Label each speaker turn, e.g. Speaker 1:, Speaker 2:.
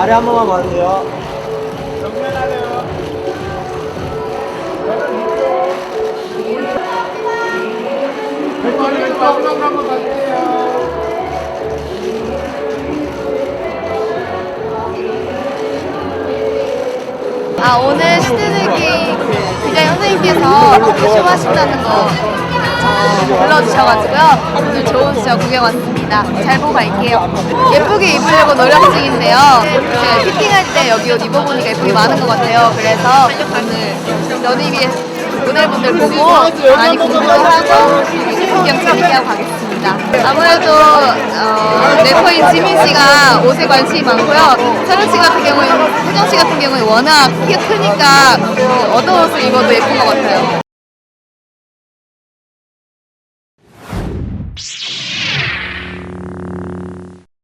Speaker 1: 아래 한 번만 봐주세요.
Speaker 2: 아 오늘 시드니기 그 디자인 선생님께서 쇼 하신다는 거 어, 불러주셔가지고요 오늘 좋은 수저 구경 왔습니다 잘 보고 갈게요. 예쁘게 입으려고 노력 중인데요. 제가 피팅할 때 여기 옷 입어보니까 예쁘게 많은 것 같아요. 그래서 오늘 러닝에 모델분들 보고 많이 공부도 하고 구경 재밌게 하고 가겠습니다. 아무래도 어, 래퍼인 지민 씨가 옷에 관심이 많고요. 서른 씨 같은 경우에는 혜정 씨 같은 경우에 워낙 키가 크니까 그 어떤 옷을 입어도 예쁜 것 같아요